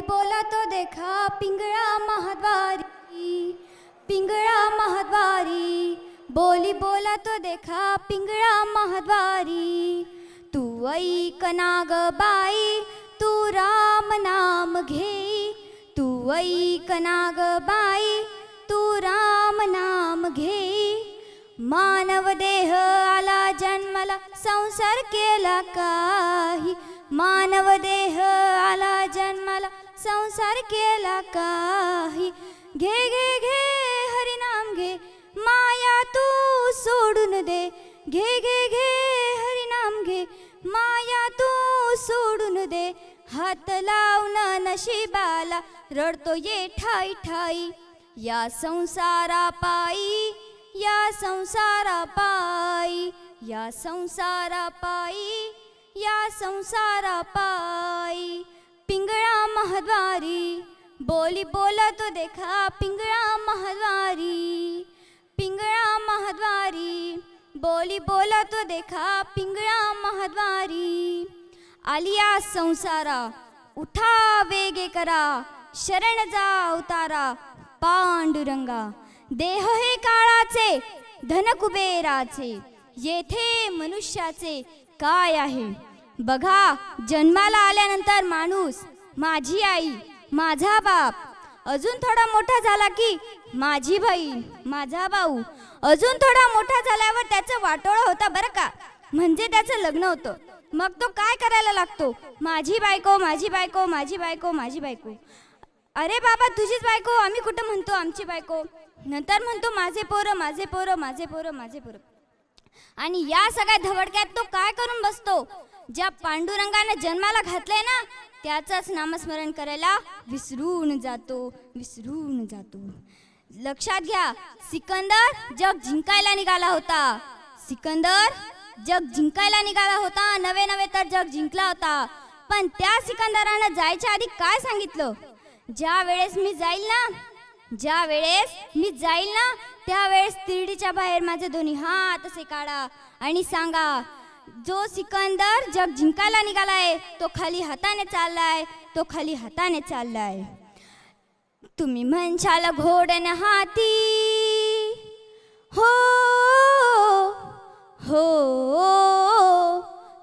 बोली बोला तो देखा पिंगळा महाद्वारी पिंगळा महाद्वारी. बोली बोला तो देखा पिंगळा महाद्वारी. तू ऐक नाग बाई तू राम नाम घेई तू ऐक नाग बाई तू राम नाम घे. मानव देह आला जन्मला संसार केला काही. मानव देह संसार केला काही. घे घे घे हरिनाम घे. माया तू सोडून दे. घे घे घे हरिनाम घे. माया तू सोडून दे. हात लावून नशिबाला रडतो ये ठाई ठाई. या संसारा पायी या संसारा पायी या संसारा पायी या संसारा पायी. पिंगळा महाद्वारी. बोली बोला तो देखा पिंगळा महाद्वारी. पिंगळा महाद्वारी. बोली बोला तो देखा पिंगळा महाद्वारी. आलिया संसारा उठा वेगे करा. शरण जा अवतारा पांडुरंगा. देह हे काळाचे धन कुबेराचे येथे मनुष्याचे काय आहे? बघा जन्माला आल्यानंतर माणूस माझी आई माझा बाप अजून थोडा मोठा झाला की माझी बहीण माझा भाऊ अजून थोडा मोठा झाल्यावर त्याचं वाटोळं होता बरं का? म्हणजे त्याचं लग्न होतं. मग तो काय करायला लागतो? माझी बायको माझी बायको माझी बायको माझी बायको. अरे बाबा तुझीच बायको आम्ही कुठं म्हणतो आमची बायको? नंतर म्हणतो माझे पोरं माझे पोरं माझे पोरं माझे पोरं. आणि या सगळ्या धवडक्यात तो काय करून बसतो? ज्या पांडुरंगाने जन्माला घातले ना त्याचंच नामस्मरण करायला विसरून जातो विसरून जातो. लक्षात घ्या सिकंदर जग जिंकायला निघाला होता. सिकंदर जग जिंकायला निघाला होता नवे नवे तर जग जिंकला होता. पण त्या सिकंदरानं जायच्या आधी काय सांगितलं? ज्या वेळेस मी जाईल ना ज्या वेळेस मी जाईल ना त्यावेळेस तिरडीच्या बाहेर माझे दोन्ही हात असे काढा आणि सांगा जो सिकंदर जग जिंकायला निघालाय तो खाली हाताने चाललाय तो खाली हाताने चाललाय. तुम्ही म्हणशाल घोडन हाती. हो हो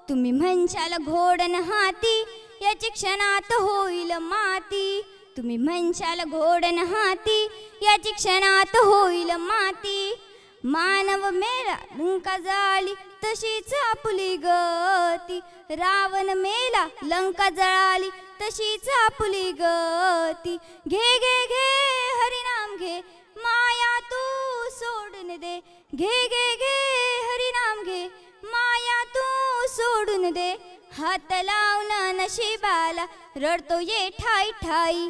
तुम्ही म्हणशाल घोडन हाती याची क्षणात होईल माती. तुम्ही म्हणशाल घोडन हाती याची क्षणात होईल माती. मानव मेला लंका जळाली तशीच आपुली गती. रावण मेला लंका जळाली तशीच आपुली गती. घे घे घे हरिनाम घे माया तू सोडून दे. घे घे घे हरिनाम घे माया तू सोडून दे. हात लावून नशिबाला रडतो ये ठाई ठाई.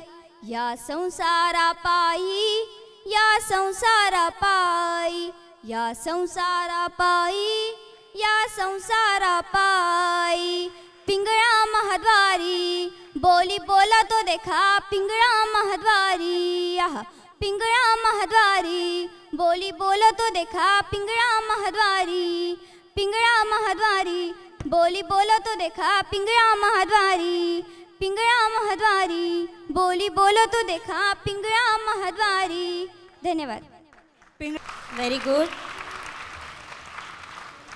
या संसारा पायी या संसारा पायी या संसारा पायी या संसारा पायी पिंगळा महद्वारी, बोली बोला तो देखा, पिंगळा महद्वारी, आहा, पिंगळा महद्वारी, बोली बोला तो देखा, पिंगळा महद्वारी। पिंगळा महद्वारी, बोली बोला तो देखा, पिंगळा महद्वारी। पिंगळा महद्वारी. बोली बोलो तो देखा पिंगळा महद्वारी. धन्यवाद. Very good